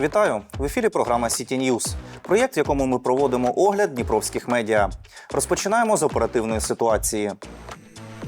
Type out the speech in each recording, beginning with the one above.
Вітаю в ефірі. Програма City News. Проєкт, в якому ми проводимо огляд дніпровських медіа. Розпочинаємо з оперативної ситуації.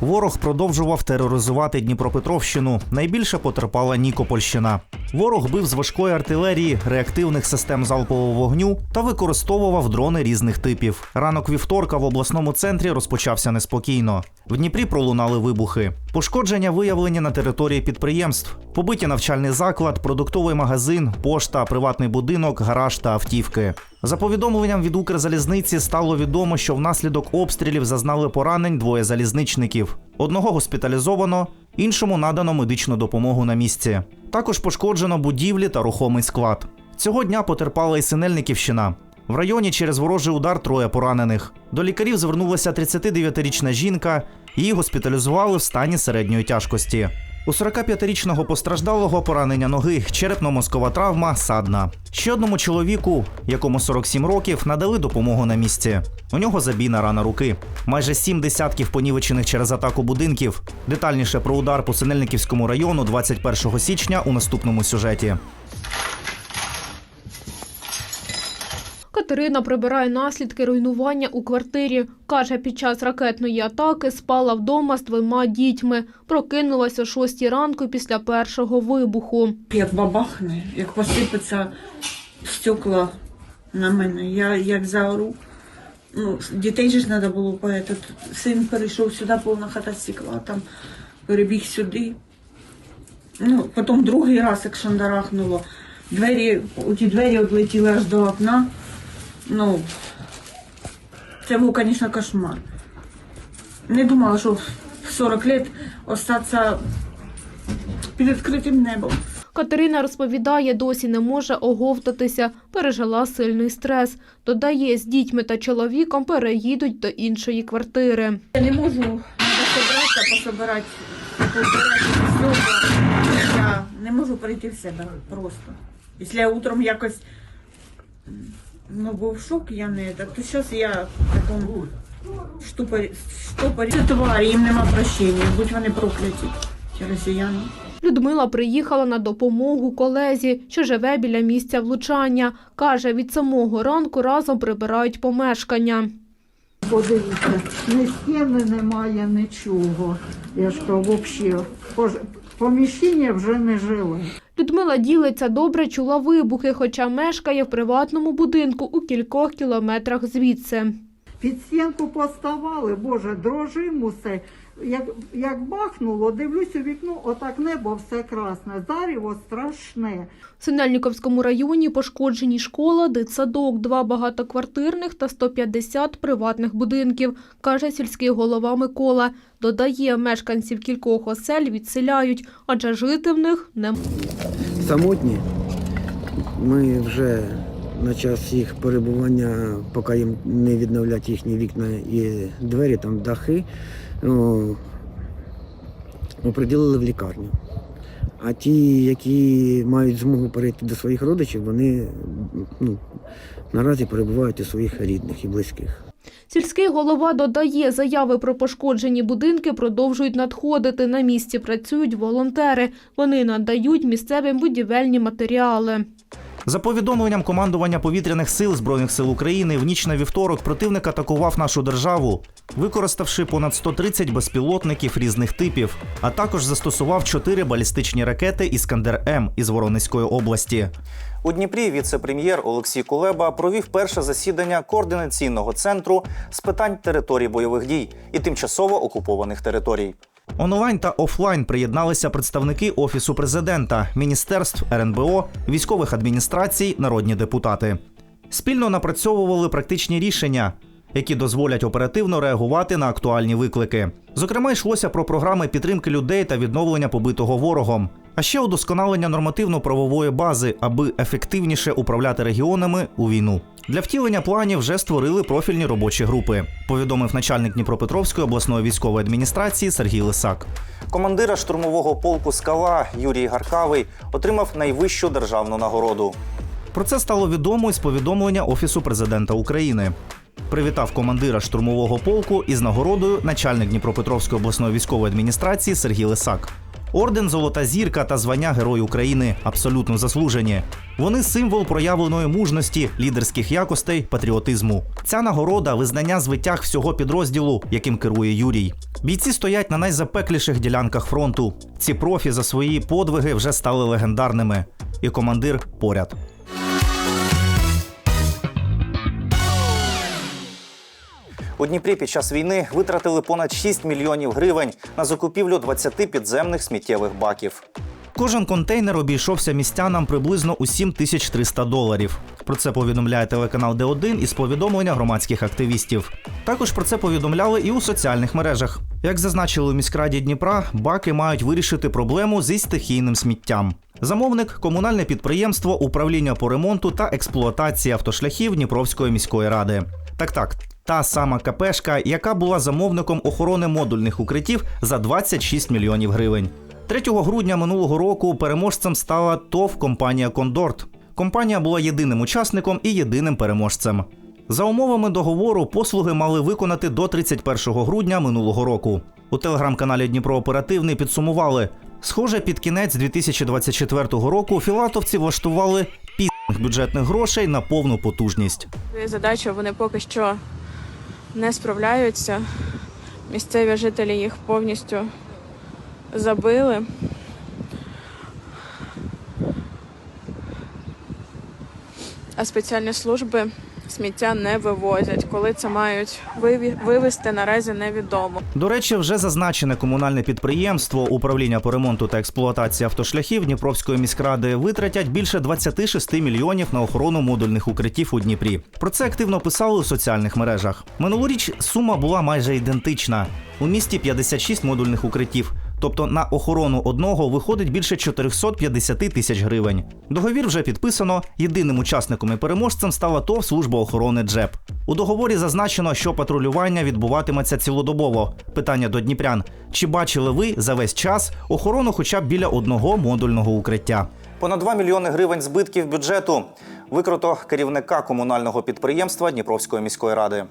Ворог продовжував тероризувати Дніпропетровщину. Найбільше потерпала Нікопольщина. Ворог бив з важкої артилерії, реактивних систем залпового вогню та використовував дрони різних типів. Ранок вівторка в обласному центрі розпочався неспокійно. В Дніпрі пролунали вибухи. Пошкодження виявлені на території підприємств. Побиті навчальний заклад, продуктовий магазин, пошта, приватний будинок, гараж та автівки. За повідомленням від Укрзалізниці стало відомо, що внаслідок обстрілів зазнали поранень двоє залізничників. Одного госпіталізовано, іншому надано медичну допомогу на місці. Також пошкоджено будівлі та рухомий склад. Цього дня потерпала і Синельниківщина. В районі через ворожий удар троє поранених. До лікарів звернулася 39-річна жінка. Її госпіталізували в стані середньої тяжкості. У 45-річного постраждалого поранення ноги, черепно-мозкова травма, садна. Ще одному чоловіку, якому 47 років, надали допомогу на місці. У нього забійна рана руки. Майже сім десятків понівечених через атаку будинків. Детальніше про удар по Синельниківському району 21 січня у наступному сюжеті. Катерина прибирає наслідки руйнування у квартирі. Каже, під час ракетної атаки спала вдома з двома дітьми. Прокинулася о 6 ранку після першого вибуху. Як бабахне, як посипеться стекла на мене, я як заору. Ну, дітей ж треба було поет. Син перейшов сюди, повна хата стекла, там перебіг сюди. Ну, потім другий раз, як шандарахнуло, двері, ті двері відлетіли аж до окна. Ну, це був, звісно, кошмар. Не думала, що в 40 років остатися під відкритим небом. Катерина розповідає, досі не може оговтатися, пережила сильний стрес. Додає, з дітьми та чоловіком переїдуть до іншої квартири. Я не можу собратися, пособирати, позбирати все. Я не можу прийти в себе просто. Якщо я утром якось ну, був шок, я не так, то зараз я в такому штупорі, штупорі. Це тварі, їм нема прощення, будь вони прокляті, ці росіяни. Людмила приїхала на допомогу колезі, що живе біля місця влучання. Каже, від самого ранку разом прибирають помешкання. Подивіться, ні стіни немає, нічого. Я ж то взагалі поміщення вже не жиле. Людмила ділиться, добре чула вибухи, хоча мешкає в приватному будинку у кількох кілометрах звідси. Під стінку поставали, боже, дрожим усе. Як, як бахнуло, дивлюсь у вікно, отак небо все красне, заріво страшне. В Синельниковському районі пошкоджені школа, дитсадок, два багатоквартирних та 150 приватних будинків, каже сільський голова Микола. Додає, мешканців кількох осель відселяють, адже жити в них не самотні. Ми вже на час їх перебування, поки їм не відновлять їхні вікна і двері, там дахи, о, оприділили в лікарню. А ті, які мають змогу перейти до своїх родичів, вони ну, наразі перебувають у своїх рідних і близьких. Сільський голова додає, заяви про пошкоджені будинки продовжують надходити. На місці працюють волонтери. Вони надають місцевим будівельні матеріали. За повідомленням командування повітряних сил Збройних сил України, в ніч на вівторок противник атакував нашу державу, використавши понад 130 безпілотників різних типів, а також застосував 4 балістичні ракети Іскандер М із Воронезької області. У Дніпрі віце-прем'єр Олексій Кулеба провів перше засідання координаційного центру з питань територій бойових дій і тимчасово окупованих територій. Онлайн та офлайн приєдналися представники Офісу президента, міністерств РНБО, військових адміністрацій, народні депутати. Спільно напрацьовували практичні рішення, які дозволять оперативно реагувати на актуальні виклики. Зокрема, йшлося про програми підтримки людей та відновлення побитого ворогом, а ще удосконалення нормативно-правової бази, аби ефективніше управляти регіонами у війну. Для втілення планів вже створили профільні робочі групи, повідомив начальник Дніпропетровської обласної військової адміністрації Сергій Лисак. Командира штурмового полку Скала Юрій Гаркавий отримав найвищу державну нагороду. Про це стало відомо із повідомлення Офісу президента України. Привітав командира штурмового полку із нагородою начальник Дніпропетровської обласної військової адміністрації Сергій Лисак. Орден Золота зірка та звання Герой України абсолютно заслужені. Вони символ проявленої мужності, лідерських якостей, патріотизму. Ця нагорода визнання звитяг всього підрозділу, яким керує Юрій. Бійці стоять на найзапекліших ділянках фронту. Ці профі за свої подвиги вже стали легендарними. І командир поряд. У Дніпрі під час війни витратили понад 6 мільйонів гривень на закупівлю 20 підземних сміттєвих баків. Кожен контейнер обійшовся містянам приблизно у 7300 доларів. Про це повідомляє телеканал Д1 із повідомлення громадських активістів. Також про це повідомляли і у соціальних мережах. Як зазначили у міськраді Дніпра, баки мають вирішити проблему зі стихійним сміттям. Замовник комунальне підприємство управління по ремонту та експлуатації автошляхів Дніпровської міської ради. Так, так, та сама КПшка, яка була замовником охорони модульних укриттів за 26 мільйонів гривень. 3 грудня минулого року переможцем стала ТОВ компанія Кондорт. Компанія була єдиним учасником і єдиним переможцем. За умовами договору послуги мали виконати до 31 грудня минулого року. У телеграм-каналі Дніпро Оперативний підсумували. Схоже, під кінець 2024 року філатовці влаштували пісних бюджетних грошей на повну потужність. Задачою вони поки що не справляються. Місцеві жителі їх повністю забили. А спеціальні служби сміття не вивозять. Коли це мають вивезти, наразі невідомо. До речі, вже зазначене комунальне підприємство управління по ремонту та експлуатації автошляхів Дніпровської міськради витратять більше 26 мільйонів на охорону модульних укриттів у Дніпрі. Про це активно писали у соціальних мережах. Минулоріч сума була майже ідентична. У місті 56 модульних укриттів. Тобто на охорону одного виходить більше 450 тисяч гривень. Договір вже підписано. Єдиним учасником і переможцем стала ТОВ служба охорони ДЖЕП. У договорі зазначено, що патрулювання відбуватиметься цілодобово. Питання до дніпрян: чи бачили ви за весь час охорону хоча б біля одного модульного укриття? Понад 2 мільйони гривень збитків бюджету викрито керівника комунального підприємства Дніпровської міської ради.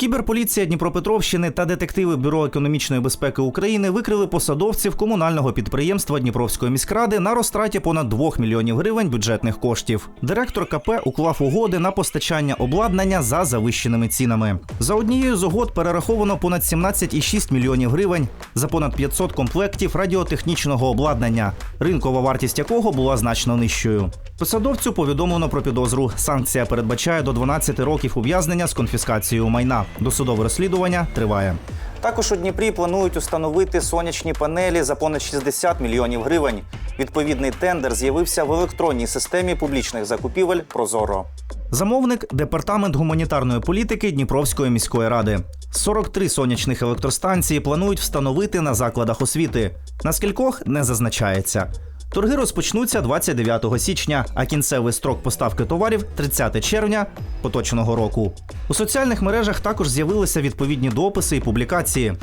Кіберполіція Дніпропетровщини та детективи Бюро економічної безпеки України викрили посадовців комунального підприємства Дніпровської міськради на розтраті понад 2 мільйонів гривень бюджетних коштів. Директор КП уклав угоди на постачання обладнання за завищеними цінами. За однією з угод перераховано понад 17,6 мільйонів гривень за понад 500 комплектів радіотехнічного обладнання, ринкова вартість якого була значно нижчою. Посадовцю повідомлено про підозру. Санкція передбачає до 12 років ув'язнення з конфіскацією майна. Досудове розслідування триває. Також у Дніпрі планують установити сонячні панелі за понад 60 мільйонів гривень. Відповідний тендер з'явився в електронній системі публічних закупівель Прозоро. Замовник департамент гуманітарної політики Дніпровської міської ради. 43 сонячних електростанції планують встановити на закладах освіти. На скількох не зазначається. Торги розпочнуться 29 січня, а кінцевий строк поставки товарів 30 червня поточного року. У соціальних мережах також з'явилися відповідні дописи і публікації.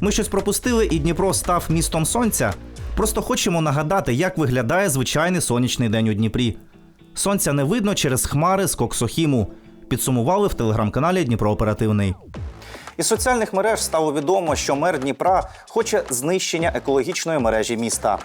Ми щось пропустили, і Дніпро став містом сонця. Просто хочемо нагадати, як виглядає звичайний сонячний день у Дніпрі. Сонця не видно через хмари з Коксохіму. Підсумували в телеграм-каналі Дніпро Оперативний. Із соціальних мереж стало відомо, що мер Дніпра хоче знищення екологічної мережі міста.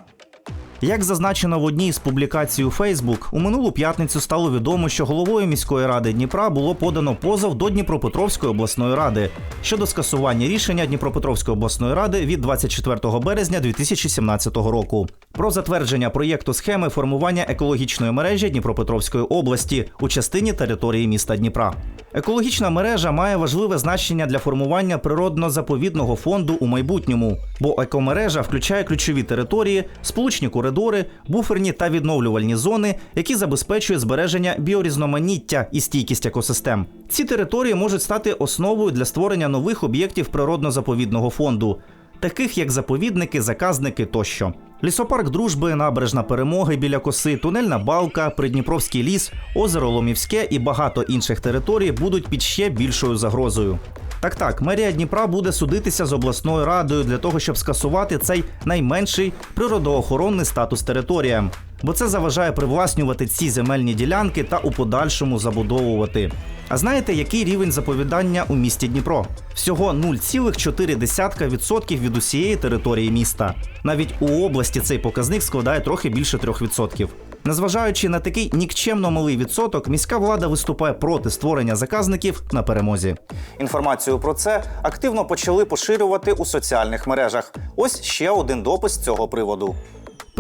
Як зазначено в одній з публікацій у Фейсбук, у минулу п'ятницю стало відомо, що головою міської ради Дніпра було подано позов до Дніпропетровської обласної ради щодо скасування рішення Дніпропетровської обласної ради від 24 березня 2017 року про затвердження проєкту схеми формування екологічної мережі Дніпропетровської області у частині території міста Дніпра. Екологічна мережа має важливе значення для формування природно-заповідного фонду у майбутньому, бо екомережа включає ключові території, сполучні коридори, буферні та відновлювальні зони, які забезпечують збереження біорізноманіття і стійкість екосистем. Ці території можуть стати основою для створення нових об'єктів природно-заповідного фонду, таких як заповідники, заказники тощо. Лісопарк дружби, набережна перемоги біля коси, тунельна балка, Придніпровський ліс, озеро Ломівське і багато інших територій будуть під ще більшою загрозою. Так так, мерія Дніпра буде судитися з обласною радою для того, щоб скасувати цей найменший природоохоронний статус територіям. бо це заважає привласнювати ці земельні ділянки та у подальшому забудовувати. А знаєте, який рівень заповідання у місті Дніпро? Всього 0,4% від усієї території міста. Навіть у області цей показник складає трохи більше 3%. Незважаючи на такий нікчемно малий відсоток, міська влада виступає проти створення заказників на перемозі. Інформацію про це активно почали поширювати у соціальних мережах. Ось ще один допис цього приводу.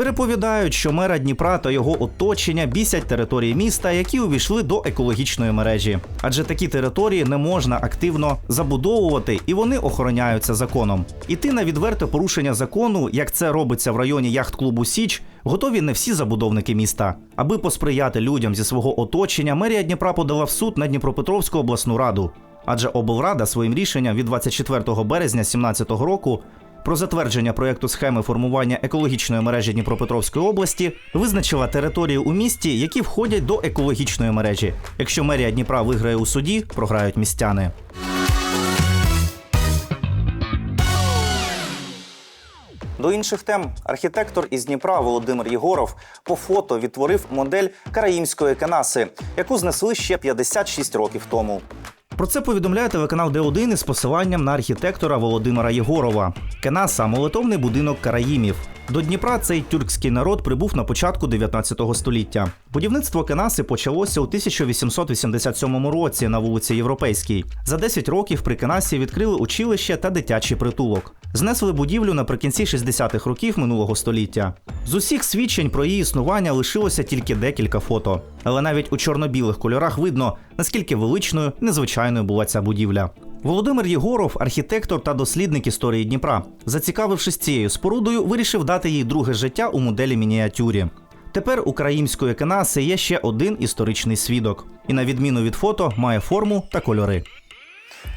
Переповідають, що мера Дніпра та його оточення бісять території міста, які увійшли до екологічної мережі. Адже такі території не можна активно забудовувати і вони охороняються законом. Іти на відверте порушення закону, як це робиться в районі яхт-клубу Січ, готові не всі забудовники міста. Аби посприяти людям зі свого оточення, мерія Дніпра подала в суд на Дніпропетровську обласну раду. Адже облрада своїм рішенням від 24 березня 2017 року про затвердження проєкту схеми формування екологічної мережі Дніпропетровської області визначила території у місті, які входять до екологічної мережі. Якщо мерія Дніпра виграє у суді, програють містяни. До інших тем архітектор із Дніпра Володимир Єгоров по фото відтворив модель караїмської канаси, яку знесли ще 56 років тому. Про це повідомляє телеканал Д1 із посиланням на архітектора Володимира Єгорова. Кенаса молитовний будинок караїмів. До Дніпра цей тюркський народ прибув на початку 19 століття. Будівництво Кенаси почалося у 1887 році на вулиці Європейській. За 10 років при Кенасі відкрили училище та дитячий притулок. Знесли будівлю наприкінці 60-х років минулого століття. З усіх свідчень про її існування лишилося тільки декілька фото. Але навіть у чорно-білих кольорах видно, наскільки величною незвичайною була ця будівля. Володимир Єгоров, архітектор та дослідник історії Дніпра, зацікавившись цією спорудою, вирішив дати їй друге життя у моделі мініатюрі. Тепер у країмської кенаси є ще один історичний свідок, і на відміну від фото має форму та кольори.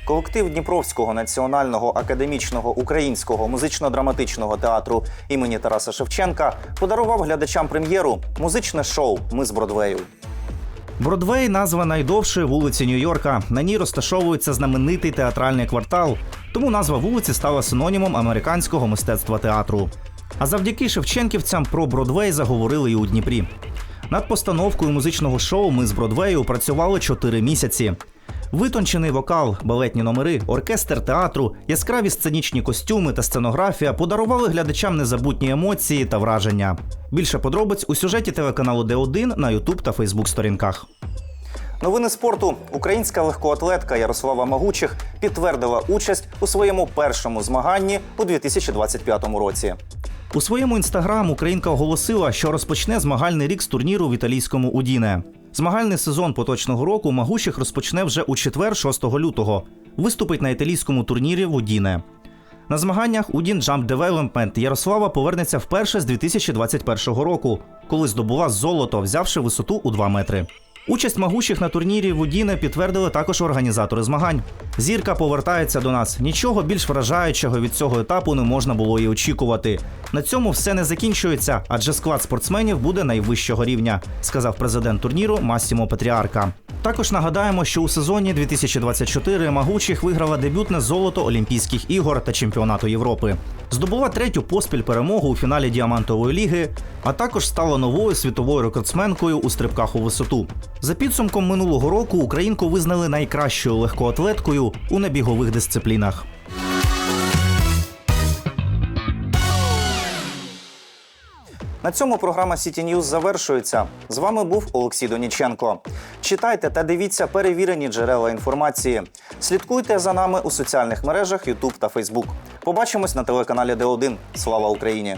Колектив Дніпровського національного академічного українського музично-драматичного театру імені Тараса Шевченка подарував глядачам прем'єру музичне шоу Ми з Бродвею. Бродвей назва найдовшої вулиці Нью-Йорка. На ній розташовується знаменитий театральний квартал, тому назва вулиці стала синонімом американського мистецтва театру. А завдяки шевченківцям про Бродвей заговорили і у Дніпрі. Над постановкою музичного шоу Ми з Бродвею працювали чотири місяці. Витончений вокал, балетні номери, оркестр театру, яскраві сценічні костюми та сценографія подарували глядачам незабутні емоції та враження. Більше подробиць у сюжеті телеканалу Д1 на Ютуб та Фейсбук сторінках. Новини спорту. Українська легкоатлетка Ярослава Магучих підтвердила участь у своєму першому змаганні у 2025 році. У своєму інстаграм Українка оголосила, що розпочне змагальний рік з турніру в італійському Удіне. Змагальний сезон поточного року Магущих розпочне вже у четвер, 6 лютого. Виступить на італійському турнірі в Удіне. На змаганнях Удін Jump Development Ярослава повернеться вперше з 2021 року, коли здобула золото, взявши висоту у 2 метри. Участь магущих на турнірі в підтвердили також організатори змагань. Зірка повертається до нас. Нічого більш вражаючого від цього етапу не можна було і очікувати. На цьому все не закінчується, адже склад спортсменів буде найвищого рівня, сказав президент турніру Массімо Петріарка. Також нагадаємо, що у сезоні 2024 Магучих виграла дебютне золото Олімпійських ігор та чемпіонату Європи. Здобула третю поспіль перемогу у фіналі діамантової ліги, а також стала новою світовою рекордсменкою у стрибках у висоту. За підсумком минулого року українку визнали найкращою легкоатлеткою у небігових дисциплінах. На цьому програма City News завершується. З вами був Олексій Доніченко. Читайте та дивіться перевірені джерела інформації. Слідкуйте за нами у соціальних мережах YouTube та Facebook. Побачимось на телеканалі Д1. Слава Україні!